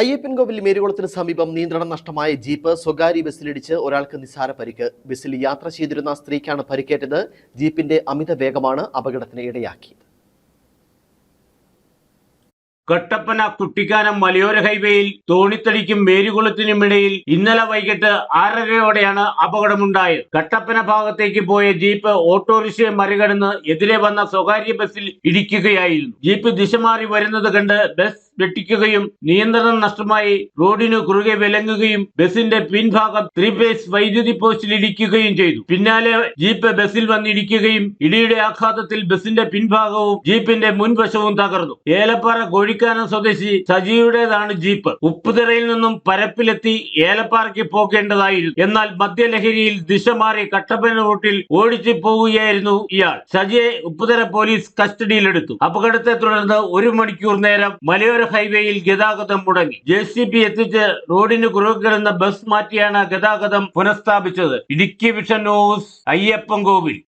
അയ്യപ്പൻകോവിൽ മേരുകുളത്തിന് സമീപം നിയന്ത്രണം നഷ്ടമായ ജീപ്പ് സ്വകാര്യ ബസ്സിലിടിച്ച് ഒരാൾക്ക് നിസ്സാര പരിക്ക്. ബസ്സിൽ യാത്ര ചെയ്തിരുന്ന സ്ത്രീക്കാണ് പരിക്കേറ്റത്. ജീപ്പിന്റെ അമിത വേഗമാണ് അപകടത്തിന് ഇടയാക്കിയത്. കട്ടപ്പന കുട്ടിക്കാനം മലയോര ഹൈവേയിൽ തോണിത്തടിക്കും മേരുകുളത്തിനുമിടയിൽ ഇന്നലെ വൈകിട്ട് ആറരയോടെയാണ് അപകടമുണ്ടായത്. കട്ടപ്പന ഭാഗത്തേക്ക് പോയ ജീപ്പ് ഓട്ടോറിക്ഷയെ മറികടന്ന് എതിരെ വന്ന സ്വകാര്യ ബസ്സിൽ ഇടിക്കുകയായിരുന്നു. ജീപ്പ് ദിശ മാറി വരുന്നത് കണ്ട് ബസ് വെട്ടിക്കുകയും നിയന്ത്രണം നഷ്ടമായി റോഡിനു കുറുകെ വിലങ്ങുകയും ബസിന്റെ പിൻഭാഗം ത്രീ ഫേസ് വൈദ്യുതി പോസ്റ്റിൽ ഇടിക്കുകയും ചെയ്തു. പിന്നാലെ ജീപ്പ് ബസ്സിൽ വന്നിടിക്കുകയും ഇടിയുടെ ആഘാതത്തിൽ ബസിന്റെ പിൻഭാഗവും ജീപ്പിന്റെ മുൻവശവും തകർന്നു. ഏലപ്പാറ കോഴിക്കാനം സ്വദേശി സജിയുടേതാണ് ജീപ്പ്. ഉപ്പുതിറയിൽ നിന്നും പരപ്പിലെത്തി ഏലപ്പാറയ്ക്ക് പോകേണ്ടതായിരുന്നു. എന്നാൽ മദ്യലഹരിയിൽ ദിശ മാറി കട്ടപ്പന റൂട്ടിൽ ഓടിച്ചു പോവുകയായിരുന്നു ഇയാൾ. സജിയെ ഉപ്പുതര പോലീസ് കസ്റ്റഡിയിലെടുത്തു. അപകടത്തെ തുടർന്ന് ഒരു മണിക്കൂർ നേരം മലയോര ഹൈവേയിൽ ഗതാഗതം മുടങ്ങി. ജെ സി ബി എത്തിച്ച് റോഡിന് കുറുകെ ബസ് മാറ്റിയാണ് ഗതാഗതം പുനഃസ്ഥാപിച്ചത്. Idukki vision news Ayyappan Kovil